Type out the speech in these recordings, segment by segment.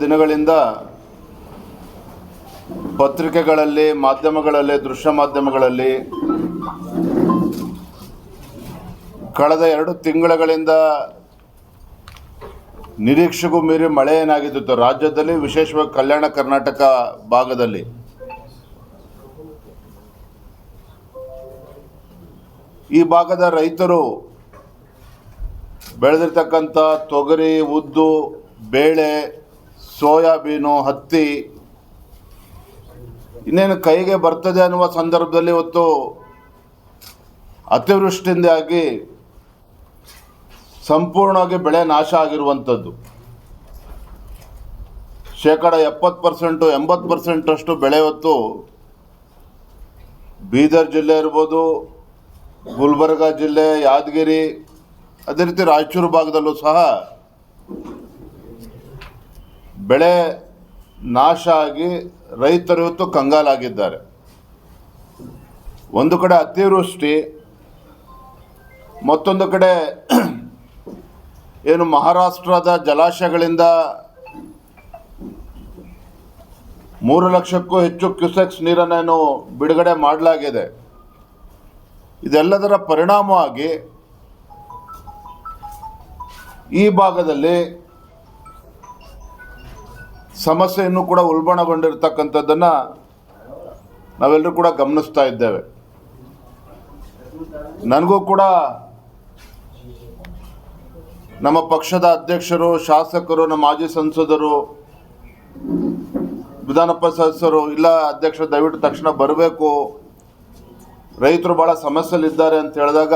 ದಿನಗಳಿಂದ ಪತ್ರಿಕೆಗಳಲ್ಲಿ, ಮಾಧ್ಯಮಗಳಲ್ಲಿ, ದೃಶ್ಯ ಮಾಧ್ಯಮಗಳಲ್ಲಿ ಕಳೆದ ಎರಡು ತಿಂಗಳುಗಳಿಂದ ನಿರೀಕ್ಷೆಗೂ ಮೀರಿ ಮಳೆ ಏನಾಗಿತ್ತು ರಾಜ್ಯದಲ್ಲಿ, ವಿಶೇಷವಾಗಿ ಕಲ್ಯಾಣ ಕರ್ನಾಟಕ ಭಾಗದಲ್ಲಿ. ಈ ಭಾಗದ ರೈತರು ಬೆಳೆದಿರ್ತಕ್ಕಂಥ ತೊಗರಿ, ಉದ್ದು, ಬೇಳೆ ಸೋಯಾಬೀನು ಹತ್ತಿ. ಇನ್ನೇನು ಕೈಗೆ ಬರ್ತದೆ ಅನ್ನುವ ಸಂದರ್ಭದಲ್ಲಿ ಇವತ್ತು ಅತಿವೃಷ್ಟಿಯಿಂದಾಗಿ ಸಂಪೂರ್ಣವಾಗಿ ಬೆಳೆ ನಾಶ ಆಗಿರುವಂಥದ್ದು. ಶೇಕಡ ಎಪ್ಪತ್ತು ಪರ್ಸೆಂಟು, ಎಂಬತ್ತು ಪರ್ಸೆಂಟಷ್ಟು ಬೆಳೆ ಹೊತ್ತು ಬೀದರ್ ಜಿಲ್ಲೆ ಇರ್ಬೋದು, ಗುಲ್ಬರ್ಗ ಜಿಲ್ಲೆ, ಯಾದಗಿರಿ, ಅದೇ ರೀತಿ ರಾಯಚೂರು ಭಾಗದಲ್ಲೂ ಸಹ ಬೆಳೆ ನಾಶ ಆಗಿ ರೈತರು ಇವತ್ತು ಕಂಗಾಲಾಗಿದ್ದಾರೆ. ಒಂದು ಕಡೆ ಅತಿವೃಷ್ಟಿ, ಮತ್ತೊಂದು ಕಡೆ ಏನು ಮಹಾರಾಷ್ಟ್ರದ ಜಲಾಶಯಗಳಿಂದ ಮೂರು ಲಕ್ಷಕ್ಕೂ ಹೆಚ್ಚು ಕ್ಯೂಸೆಕ್ಸ್ ನೀರನ್ನೇನು ಬಿಡುಗಡೆ ಮಾಡಲಾಗಿದೆ. ಇದೆಲ್ಲದರ ಪರಿಣಾಮವಾಗಿ ಈ ಭಾಗದಲ್ಲಿ ಸಮಸ್ಯೆ ಇನ್ನೂ ಕೂಡ ಉಲ್ಬಣಗೊಂಡಿರ್ತಕ್ಕಂಥದ್ದನ್ನು ನಾವೆಲ್ಲರೂ ಕೂಡ ಗಮನಿಸ್ತಾ ಇದ್ದೇವೆ. ನನಗೂ ಕೂಡ ನಮ್ಮ ಪಕ್ಷದ ಅಧ್ಯಕ್ಷರು, ಶಾಸಕರು, ನಮ್ಮ ಮಾಜಿ ಸಂಸದರು ವಿಧಾನ ಸದಸ್ಯರು, ಇಲ್ಲ ಅಧ್ಯಕ್ಷರು ದಯವಿಟ್ಟು ತಕ್ಷಣ ಬರಬೇಕು. ರೈತರು ಭಾಳ ಸಮಸ್ಯೆಲಿದ್ದಾರೆ ಅಂತ ಹೇಳಿದಾಗ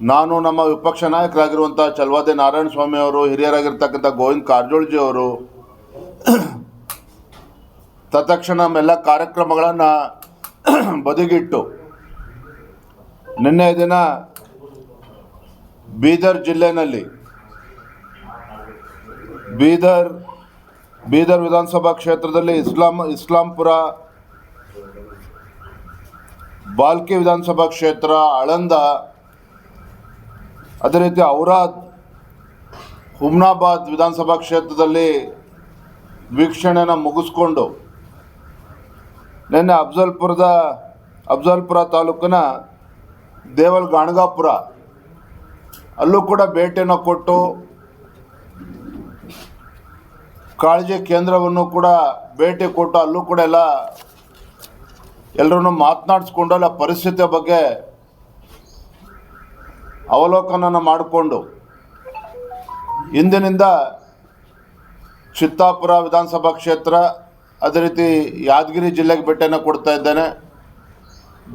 ನಾನು ನಮ್ಮ ವಿಪಕ್ಷ ನಾಯಕರಾಗಿರುವಂಥ ಚಲವಾದೆ ನಾರಾಯಣ ಸ್ವಾಮಿ ಅವರು, ಹಿರಿಯರಾಗಿರ್ತಕ್ಕಂಥ ಗೋವಿಂದ್ ಕಾರಜೋಳಜಿ ಅವರು, ತತ್ಕ್ಷಣ ನಮ್ಮೆಲ್ಲ ಕಾರ್ಯಕ್ರಮಗಳನ್ನು ಬದಿಗಿಟ್ಟು ನಿನ್ನೆ ದಿನ ಬೀದರ್ ಜಿಲ್ಲೆನಲ್ಲಿ, ಬೀದರ್ ಬೀದರ್ ವಿಧಾನಸಭಾ ಕ್ಷೇತ್ರದಲ್ಲಿ ಇಸ್ಲಾಂ, ಇಸ್ಲಾಂಪುರ, ಬಾಲ್ಕಿ ವಿಧಾನಸಭಾ ಕ್ಷೇತ್ರ ಆಳಂದ ಅದೇ ರೀತಿ ಔರಾದ್ ಹುಮ್ನಾಬಾದ್ ವಿಧಾನಸಭಾ ಕ್ಷೇತ್ರದಲ್ಲಿ ವೀಕ್ಷಣೆನ ಮುಗಿಸ್ಕೊಂಡು ನಿನ್ನೆ ಅಫ್ಜಲ್ಪುರದ, ಅಫ್ಜಲ್ಪುರ ತಾಲೂಕಿನ ದೇವಲ್ ಗಾಣಗಾಪುರ, ಅಲ್ಲೂ ಕೂಡ ಭೇಟಿಯನ್ನು ಕೊಟ್ಟು ಕಾಳಜಿ ಕೇಂದ್ರವನ್ನು ಕೂಡ ಭೇಟಿ ಕೊಟ್ಟು ಅಲ್ಲೂ ಕೂಡ ಎಲ್ಲ ಎಲ್ಲರನ್ನು ಮಾತನಾಡಿಸ್ಕೊಂಡು ಅಲ್ಲ ಪರಿಸ್ಥಿತಿಯ ಬಗ್ಗೆ ಅವಲೋಕನ ಮಾಡಿಕೊಂಡು ಇಂದಿನಿಂದ ಚಿತ್ತಾಪುರ ವಿಧಾನಸಭಾ ಕ್ಷೇತ್ರ ಅದೇ ರೀತಿ ಯಾದಗಿರಿ ಜಿಲ್ಲೆಗೆ ಭೇಟಿಯನ್ನು ಕೊಡ್ತಾ ಇದ್ದೇನೆ.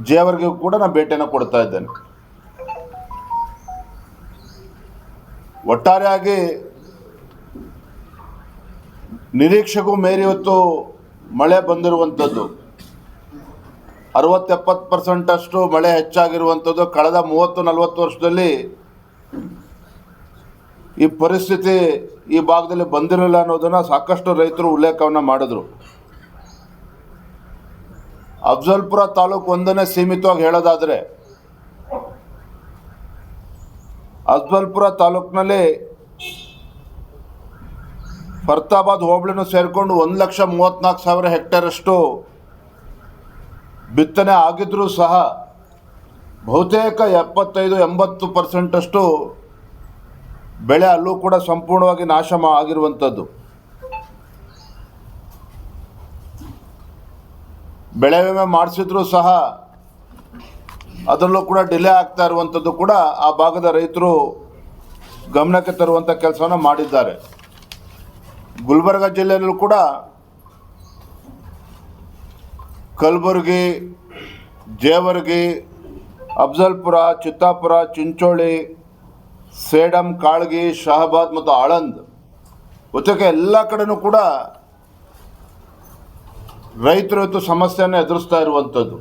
ಜೇವರ್ಗಿಗೂ ಕೂಡ ನಾನು ಭೇಟಿಯನ್ನು ಕೊಡ್ತಾ ಇದ್ದೇನೆ. ಒಟ್ಟಾರೆಯಾಗಿ ನಿರೀಕ್ಷೆಗೂ ಮೇರಿ ಹೊತ್ತು ಮಳೆ ಬಂದಿರುವಂಥದ್ದು. ಅರವತ್ತೆಪ್ಪತ್ತು ಪರ್ಸೆಂಟಷ್ಟು ಮಳೆ ಹೆಚ್ಚಾಗಿರುವಂಥದ್ದು ಕಳೆದ ಮೂವತ್ತು ನಲವತ್ತು ವರ್ಷದಲ್ಲಿ ಈ ಪರಿಸ್ಥಿತಿ ಈ ಭಾಗದಲ್ಲಿ ಬಂದಿರಲಿಲ್ಲ ಅನ್ನೋದನ್ನು ಸಾಕಷ್ಟು ರೈತರು ಉಲ್ಲೇಖವನ್ನು ಮಾಡಿದ್ರು. ಅಫ್ಜಲ್ಪುರ ತಾಲೂಕು ಒಂದನೇ ಸೀಮಿತವಾಗಿ ಹೇಳೋದಾದರೆ, ಅಫ್ಜಲ್ಪುರ ತಾಲೂಕಿನಲ್ಲಿ ಫರ್ತಾಬಾದ್ ಹೋಬಳಿನೂ ಸೇರಿಕೊಂಡು ಒಂದು ಲಕ್ಷ ಮೂವತ್ತ್ನಾಲ್ಕು ಸಾವಿರ ಹೆಕ್ಟೇರಷ್ಟು ಬಿತ್ತನೆ ಆಗಿದ್ರೂ ಸಹ ಬಹುತೇಕ ಎಪ್ಪತ್ತೈದು, ಎಂಬತ್ತು ಪರ್ಸೆಂಟಷ್ಟು ಬೆಳೆ ಅಲ್ಲೂ ಕೂಡ ಸಂಪೂರ್ಣವಾಗಿ ನಾಶ ಆಗಿರುವಂಥದ್ದು. ಬೆಳೆ ವಿಮೆ ಮಾಡಿಸಿದ್ರೂ ಸಹ ಅದರಲ್ಲೂ ಕೂಡ ಡಿಲೇ ಆಗ್ತಾ ಇರುವಂಥದ್ದು ಕೂಡ ಆ ಭಾಗದ ರೈತರು ಗಮನಕ್ಕೆ ತರುವಂಥ ಕೆಲಸವನ್ನು ಮಾಡಿದ್ದಾರೆ. ಗುಲ್ಬರ್ಗ ಜಿಲ್ಲೆಯಲ್ಲೂ ಕೂಡ ಕಲಬುರಗಿ, ಜೇವರ್ಗಿ, ಅಫ್ಜಲ್ಪುರ, ಚಿತ್ತಾಪುರ, ಚಿಂಚೋಳಿ, ಸೇಡಂ, ಕಾಳ್ಗಿ, ಶಹಬಾದ್ ಮತ್ತು ಆಳಂದ್. ಜೊತೆಗೆ ಎಲ್ಲ ಕಡೆನೂ ಕೂಡ ರೈತರು ಇವತ್ತು ಸಮಸ್ಯೆಯನ್ನು ಎದುರಿಸ್ತಾ ಇರುವಂಥದ್ದು.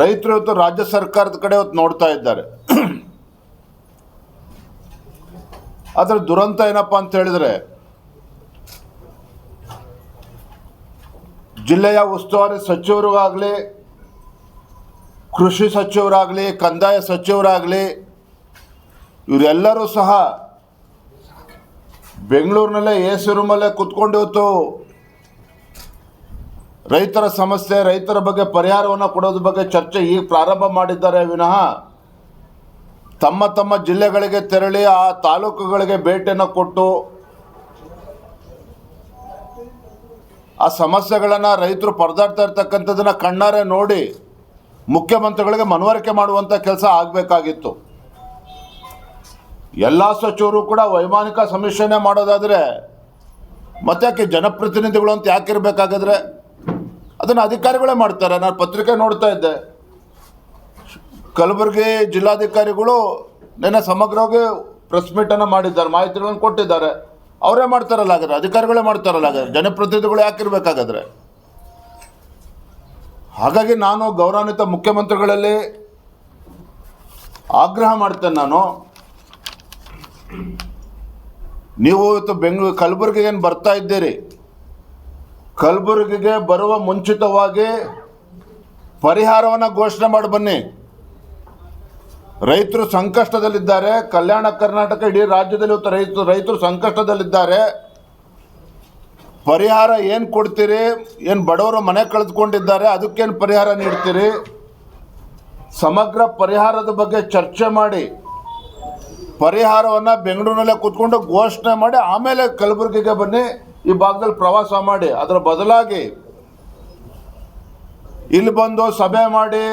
ರೈತರು ಇವತ್ತು ರಾಜ್ಯ ಸರ್ಕಾರದ ಕಡೆ ಇವತ್ತು ನೋಡ್ತಾ ಇದ್ದಾರೆ. ಆದರೆ ದುರಂತ ಏನಪ್ಪ ಅಂತ ಹೇಳಿದ್ರೆ ಜಿಲ್ಲೆಯ ಉಸ್ತುವಾರಿ ಸಚಿವರಿಗಾಗಲಿ, ಕೃಷಿ ಸಚಿವರಾಗಲಿ, ಕಂದಾಯ ಸಚಿವರಾಗಲಿ, ಇವರೆಲ್ಲರೂ ಸಹ ಬೆಂಗಳೂರಿನಲ್ಲೇ ಎ ಸಿ ರೂಮಲ್ಲೇ ಕುತ್ಕೊಂಡಿವತ್ತು ರೈತರ ಸಮಸ್ಯೆ, ರೈತರ ಬಗ್ಗೆ ಪರಿಹಾರವನ್ನು ಕೊಡೋದ್ರ ಬಗ್ಗೆ ಚರ್ಚೆ ಈಗ ಪ್ರಾರಂಭ ಮಾಡಿದ್ದಾರೆ ವಿನಃ ತಮ್ಮ ತಮ್ಮ ಜಿಲ್ಲೆಗಳಿಗೆ ತೆರಳಿ ಆ ತಾಲೂಕುಗಳಿಗೆ ಭೇಟಿಯನ್ನು ಕೊಟ್ಟು ಆ ಸಮಸ್ಯೆಗಳನ್ನು ರೈತರು ಪರದಾಡ್ತಾ ಇರ್ತಕ್ಕಂಥದ್ದನ್ನು ಕಣ್ಣಾರೆ ನೋಡಿ ಮುಖ್ಯಮಂತ್ರಿಗಳಿಗೆ ಮನವರಿಕೆ ಮಾಡುವಂಥ ಕೆಲಸ ಆಗಬೇಕಾಗಿತ್ತು. ಎಲ್ಲ ಸಚಿವರು ಕೂಡ ವೈಮಾನಿಕ ಸಮೀಕ್ಷೆನೇ ಮಾಡೋದಾದರೆ ಮತ್ತ್ಯಾಕೆ ಜನಪ್ರತಿನಿಧಿಗಳು ಅಂತ ಯಾಕಿರ್ಬೇಕಾಗಿದ್ರೆ ಅದನ್ನು ಅಧಿಕಾರಿಗಳೇ ಮಾಡ್ತಾರೆ. ನಾನು ಪತ್ರಿಕೆ ನೋಡ್ತಾ ಇದ್ದೆ. ಕಲಬುರಗಿ ಜಿಲ್ಲಾಧಿಕಾರಿಗಳು ನಿನ್ನೆ ಸಮಗ್ರವಾಗಿ ಪ್ರೆಸ್ ಮೀಟನ್ನು ಮಾಡಿದ್ದಾರೆ. ಮಾಹಿತಿಗಳನ್ನು ಕೊಟ್ಟಿದ್ದಾರೆ. ಅವರೇ ಮಾಡ್ತಾರಲ್ಲ ಹಾಗಾದ್ರೆ, ಅಧಿಕಾರಿಗಳೇ ಮಾಡ್ತಾರಲ್ಲ ಹಾಗಾದ್ರೆ, ಜನಪ್ರತಿನಿಧಿಗಳು ಯಾಕಿರ್ಬೇಕಾಗಾದ್ರೆ ಹಾಗಾಗಿ ನಾನು ಗೌರವಾನ್ವಿತ ಮುಖ್ಯಮಂತ್ರಿಗಳಲ್ಲಿ ಆಗ್ರಹ ಮಾಡ್ತೇನೆ ನಾನು. ನೀವು ಇವತ್ತು ಬೆಂಗಳೂರು, ಕಲಬುರಗಿಗೆ ಏನು ಬರ್ತಾ ಇದ್ದೀರಿ? ಕಲಬುರಗಿಗೆ ಬರುವ ಮುಂಚಿತವಾಗಿ ಪರಿಹಾರವನ್ನು ಘೋಷಣೆ ಮಾಡಿ ಬನ್ನಿ. ರೈತರು ಸಂಕಷ್ಟದಲ್ಲಿದ್ದಾರೆ. ಕಲ್ಯಾಣ ಕರ್ನಾಟಕ ಇಡೀ ರಾಜ್ಯದಲ್ಲಿ ಇವತ್ತು ರೈತರು ರೈತರು ಸಂಕಷ್ಟದಲ್ಲಿದ್ದಾರೆ. ಪರಿಹಾರ ಏನು ಕೊಡ್ತೀರಿ? ಏನು ಬಡವರು ಮನೆ ಕಳೆದುಕೊಂಡಿದ್ದಾರೆ, ಅದಕ್ಕೇನು ಪರಿಹಾರ ನೀಡ್ತೀರಿ? ಸಮಗ್ರ ಪರಿಹಾರದ ಬಗ್ಗೆ ಚರ್ಚೆ ಮಾಡಿ. ಪರಿಹಾರವನ್ನು ಬೆಂಗಳೂರಿನಲ್ಲೇ ಕೂತ್ಕೊಂಡು ಘೋಷಣೆ ಮಾಡಿ, ಆಮೇಲೆ ಕಲಬುರಗಿಗೆ ಬನ್ನಿ. ಈ ಭಾಗದಲ್ಲಿ ಪ್ರವಾಸ ಮಾಡಿ. ಅದರ ಬದಲಾಗಿ ಇಲ್ಲಿ ಬಂದು ಸಭೆ ಮಾಡಿ.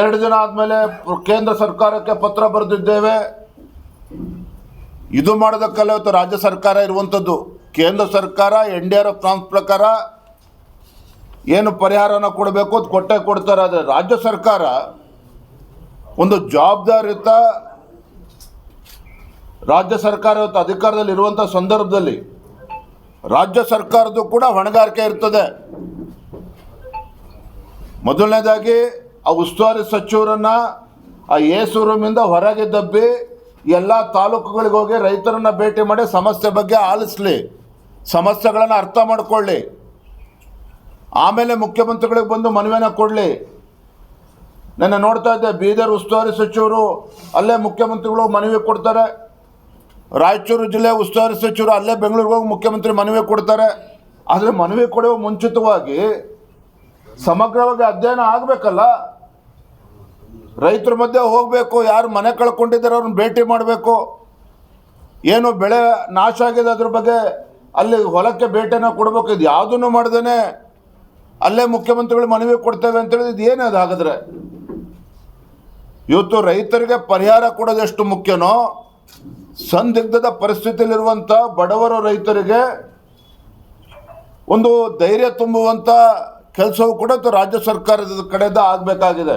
ಎರಡು ದಿನ ಆದಮೇಲೆ ಕೇಂದ್ರ ಸರ್ಕಾರಕ್ಕೆ ಪತ್ರ ಬರೆದಿದ್ದೇವೆ. ಇದು ಮಾಡೋದಕ್ಕಲ್ಲ ಇವತ್ತು ರಾಜ್ಯ ಸರ್ಕಾರ ಇರುವಂಥದ್ದು ಕೇಂದ್ರ ಸರ್ಕಾರ, N D R F plans ಪ್ರಕಾರ ಏನು ಪರಿಹಾರನ ಕೊಡಬೇಕು ಅದು ಕೊಟ್ಟೆ ಕೊಡ್ತಾರೆ. ಆದರೆ ರಾಜ್ಯ ಸರ್ಕಾರ ಒಂದು ಜವಾಬ್ದಾರಿಯುತ ರಾಜ್ಯ ಸರ್ಕಾರ ಇವತ್ತು ಅಧಿಕಾರದಲ್ಲಿ ಇರುವಂಥ ಸಂದರ್ಭದಲ್ಲಿ ರಾಜ್ಯ ಸರ್ಕಾರದ್ದು ಕೂಡ ಹೊಣೆಗಾರಿಕೆ ಇರ್ತದೆ. ಮೊದಲನೇದಾಗಿ ಆ ಉಸ್ತುವಾರಿ ಸಚಿವರನ್ನ ಆ ಏಸು ರೂಮಿಂದ ಹೊರಗೆ ದಬ್ಬಿ ಎಲ್ಲ ತಾಲೂಕುಗಳಿಗೆ ಹೋಗಿ ರೈತರನ್ನ ಭೇಟಿ ಮಾಡಿ ಸಮಸ್ಯೆ ಬಗ್ಗೆ ಆಲಿಸ್ಲಿ. ಸಮಸ್ಯೆಗಳನ್ನು ಅರ್ಥ ಮಾಡಿಕೊಳ್ಳಿ. ಆಮೇಲೆ ಮುಖ್ಯಮಂತ್ರಿಗಳಿಗೆ ಬಂದು ಮನವಿನ ಕೊಡಲಿ. ನನ್ನ ನೋಡ್ತಾ ಇದ್ದೆ, ಬೀದರ್ ಉಸ್ತುವಾರಿ ಸಚಿವರು ಅಲ್ಲೇ ಮುಖ್ಯಮಂತ್ರಿಗಳು ಮನವಿ ಕೊಡ್ತಾರೆ. ರಾಯಚೂರು ಜಿಲ್ಲೆ ಉಸ್ತುವಾರಿ ಸಚಿವರು ಅಲ್ಲೇ ಬೆಂಗಳೂರಿಗೆ ಹೋಗಿ ಮುಖ್ಯಮಂತ್ರಿ ಮನವಿ ಕೊಡ್ತಾರೆ. ಆದರೆ ಮನವಿ ಕೊಡುವ ಮುಂಚಿತವಾಗಿ ಸಮಗ್ರವಾಗಿ ಅಧ್ಯಯನ ಆಗಬೇಕಲ್ಲ. ರೈತರ ಮಧ್ಯೆ ಹೋಗಬೇಕು, ಯಾರು ಮನೆ ಕಳ್ಕೊಂಡಿದ್ದಾರೆ ಅವ್ರನ್ನ ಭೇಟಿ ಮಾಡಬೇಕು. ಏನು ಬೆಳೆ ನಾಶ ಆಗಿದೆ ಅದ್ರ ಬಗ್ಗೆ ಅಲ್ಲಿ ಹೊಲಕ್ಕೆ ಭೇಟಿನ ಕೊಡಬೇಕು. ಇದು ಯಾವುದನ್ನು ಮಾಡ್ದೇನೆ ಅಲ್ಲೇ ಮುಖ್ಯಮಂತ್ರಿಗಳು ಮನವಿ ಕೊಡ್ತೇವೆ ಅಂತೇಳಿ ಇದು ಅದು ಹಾಗಾದ್ರೆ ಇವತ್ತು ರೈತರಿಗೆ ಪರಿಹಾರ ಕೊಡೋದು ಎಷ್ಟು ಮುಖ್ಯನೋ, ಸಂದಿಗ್ಧದ ಪರಿಸ್ಥಿತಿಯಲ್ಲಿರುವಂಥ ಬಡವರ ರೈತರಿಗೆ ಒಂದು ಧೈರ್ಯ ತುಂಬುವಂಥ ಕೆಲಸವು ಕೂಡ ರಾಜ್ಯ ಸರ್ಕಾರದ ಕಡೆಯಿಂದ ಆಗಬೇಕಾಗಿದೆ.